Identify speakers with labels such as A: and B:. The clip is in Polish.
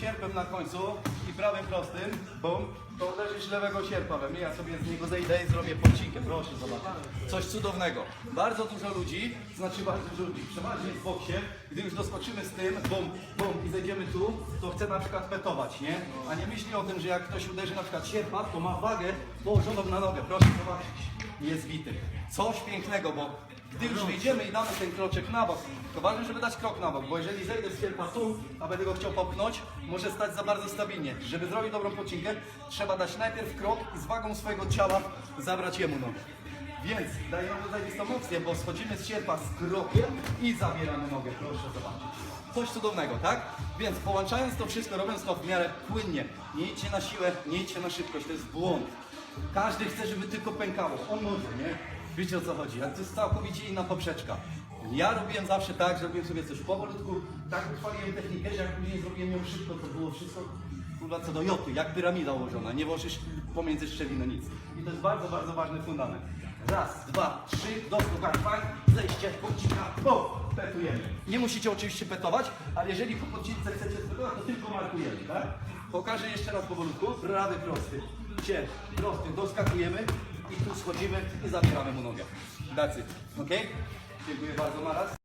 A: sierpem na końcu i prawym prostym, bum, to uderzysz lewego sierpa we mnie, ja sobie z niego zejdę i zrobię podcinkę, proszę zobaczyć. Coś cudownego. Bardzo dużo ludzi, znaczy bardzo dużo ludzi, przeważnie w boksie, gdy już doskoczymy z tym, bum, bum i zejdziemy tu, to chce na przykład petować, nie? A nie myśli o tym, że jak ktoś uderzy na przykład sierpa, to ma wagę położoną na nogę, proszę zobaczyć. Bity. Coś pięknego, bo gdy już wyjdziemy i damy ten kroczek na bok, to ważne, żeby dać krok na bok, bo jeżeli zejdę z sierpa tu, a będę go chciał popchnąć, może stać za bardzo stabilnie. Żeby zrobić dobrą pocinkę, trzeba dać najpierw krok i z wagą swojego ciała zabrać jemu nogę. Więc dajemy zajebistą opcję, bo schodzimy z sierpa z krokiem i zabieramy nogę, proszę zobaczyć. Coś cudownego, tak? Więc połączając to wszystko, robiąc to w miarę płynnie, nie idźcie na siłę, nie idźcie na szybkość, to jest błąd. Każdy chce, żeby tylko pękało. On może, nie? Wiecie o co chodzi, ale to jest całkowicie inna poprzeczka. Ja robiłem zawsze tak, że robiłem sobie coś powolutku, tak utrwaliłem technikę, że jak później zrobiłem ją szybko, to było wszystko kurwa co do joty, jak piramida ułożona, nie włożysz pomiędzy szczeliny nic. I to jest bardzo, bardzo ważny fundament. Raz, dwa, trzy, doskok, fajn, zejście, podcina, bo petujemy. Nie musicie oczywiście petować, ale jeżeli po podcince chcecie spetować, to tylko markujemy, tak? Pokażę jeszcze raz powolutku, prawy prosty, cię, prosty, doskakujemy i tu schodzimy i zabieramy mu nogę. It, ok? Dziękuję bardzo, Maras.